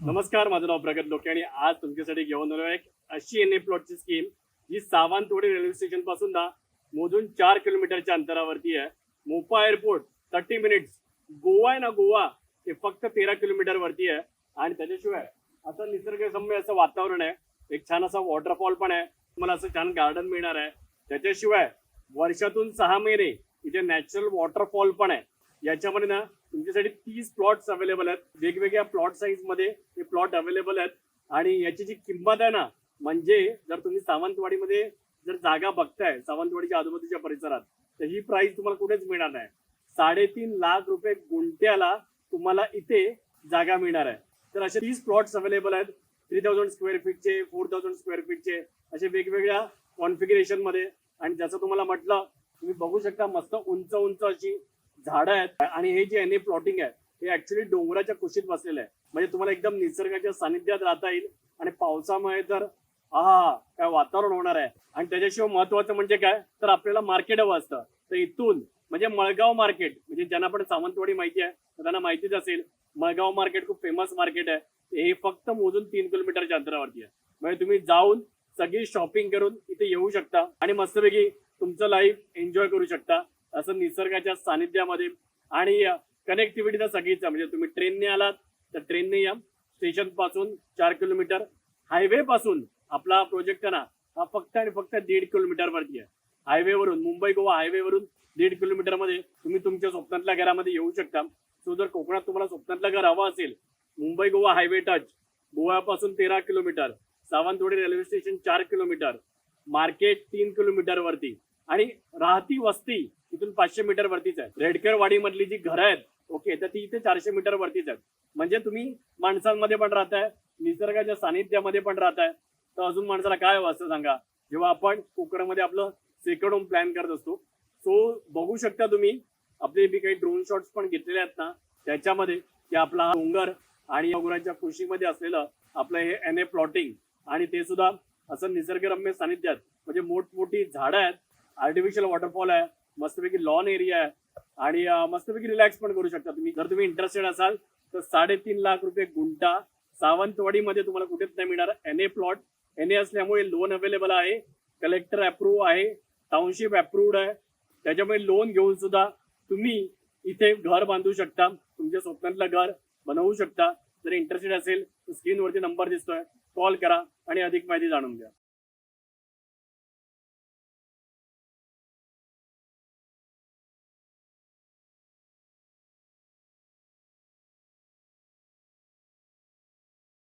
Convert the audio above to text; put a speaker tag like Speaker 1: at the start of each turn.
Speaker 1: नमस्कार माझं नाव प्रगत लोके आणि आज तुमच्यासाठी घेऊन आलो एक अशी एन ए प्लॉटची स्कीम जी सावंतवाडी रेल्वे स्टेशनपासून ना मोजून चार किलोमीटरच्या अंतरावरती आहे. Mopa airport thirty minutes Goa आहे ना गोवा ते फक्त तेरा किलोमीटर वरती आहे. आणि त्याच्याशिवाय असं निसर्गसम्य असं वातावरण आहे. एक छान असा वॉटरफॉल पण आहे. तुम्हाला असं छान गार्डन मिळणार आहे. त्याच्याशिवाय वर्षातून सहा महिने इथे नॅचरल वॉटरफॉल पण आहे. याच्यामध्ये ना तुमच्यासाठी तीस प्लॉट्स अवेलेबल आहेत. वेगवेगळ्या प्लॉट साईजमध्ये हे प्लॉट अवेलेबल आहेत. आणि याची जी किंमत आहे ना म्हणजे जर तुम्ही सावंतवाडीमध्ये जर जागा बघताय सावंतवाडीच्या आजूबाजूच्या परिसरात तर ही प्राइस तुम्हाला कुठेच मिळणार नाही. साडेतीन लाख रुपये गुंट्याला तुम्हाला इथे जागा मिळणार आहे. तर असे तीस प्लॉट्स अवेलेबल आहेत. थ्री थाउजंड स्क्वेअर फीटचे फोर थाउजंड स्क्वेअर फीटचे असे वेगवेगळ्या कॉन्फिगरेशनमध्ये आणि ज्याचं तुम्हाला म्हटलं तुम्ही बघू शकता मस्त उंच उंच अशी झाडं आहेत आणि हे जे एन ए प्लॉटिंग आहे हे ऍक्च्युली डोंगराच्या कुशीत बसलेलं आहे. म्हणजे तुम्हाला एकदम निसर्गाच्या सानिध्यात राहता येईल आणि पावसामुळे तर आहा काय वातावरण होणार आहे. आणि त्याच्याशिवाय महत्वाचं म्हणजे काय? तर आपल्याला मार्केट हवं असतं. तर इथून म्हणजे मळगाव मार्केट म्हणजे ज्यांना पण सावंतवाडी माहिती आहे त्यांना माहितीच असेल मळगाव मार्केट खूप फेमस मार्केट आहे. हे फक्त मोजून तीन किलोमीटरच्या अंतरावरती आहे. म्हणजे तुम्ही जाऊन सगळी शॉपिंग करून इथे येऊ शकता आणि मस्तपैकी तुमचं लाईफ एन्जॉय करू शकता. असं निसर्गाच्या सानिध्यामध्ये. आणि कनेक्टिव्हिटी तर सगळीच म्हणजे तुम्ही ट्रेनने आलात तर ट्रेनने या. स्टेशनपासून चार किलोमीटर हायवे पासून आपला प्रोजेक्ट आहे ना हा फक्त आणि फक्त दीड किलोमीटर वरती आहे. हायवेवरून मुंबई गोवा हायवेवरून दीड किलोमीटरमध्ये तुम्ही तुमच्या स्वप्नातल्या घरामध्ये येऊ शकता. सो जर कोकणात तुम्हाला स्वप्नातलं घर हवं असेल मुंबई गोवा हायवे टच गोव्यापासून तेरा किलोमीटर सावंतवाडी रेल्वे स्टेशन चार किलोमीटर मार्केट तीन किलोमीटर वरती. आणि राहती वस्ती इथून पाचशे मीटर वरतीच आहे. रेडकर वाडीमधली जी घरं आहेत ओके तर ती इथे चारशे मीटर वरतीच आहेत. म्हणजे तुम्ही माणसांमध्ये पण राहताय निसर्गाच्या सानिध्यामध्ये पण राहताय. तर अजून माणसाला काय हवं असं सांगा? जेव्हा आपण कोकणामध्ये आपलं सेकंड होम प्लॅन करत असतो सो बघू शकता तुम्ही आपले बी काही ड्रोन शॉट्स पण घेतलेले आहेत ना त्याच्यामध्ये की आपला डोंगर आणि डोंगराच्या कुशीमध्ये असलेलं आपलं हे एन ए प्लॉटिंग आणि ते सुद्धा असं निसर्गरम्य सानिध्यात म्हणजे मोठमोठी झाडं आहेत आर्टिफिशियल वॉटरफॉल आहे मस्तपैकी लॉन एरिया आहे. आणि मस्तपैकी रिलॅक्स पण करू शकता तुम्ही. जर तुम्ही इंटरेस्टेड असाल तर साडेतीन लाख रुपये गुंठा सावंतवाडीमध्ये तुम्हाला कुठेच नाही मिळणार. N A plot N A असल्यामुळे लोन अवेलेबल आहे. कलेक्टर अप्रूव्ह आहे. टाउनशिप अप्रूव्ड आहे. त्याच्यामुळे लोन घेऊन सुद्धा तुम्ही इथे घर बांधू शकता. तुमच्या स्वप्नातलं घर बनवू शकता. जर इंटरेस्टेड असेल तर स्क्रीनवरती नंबर दिसतोय. कॉल करा आणि अधिक माहिती जाणून घ्या.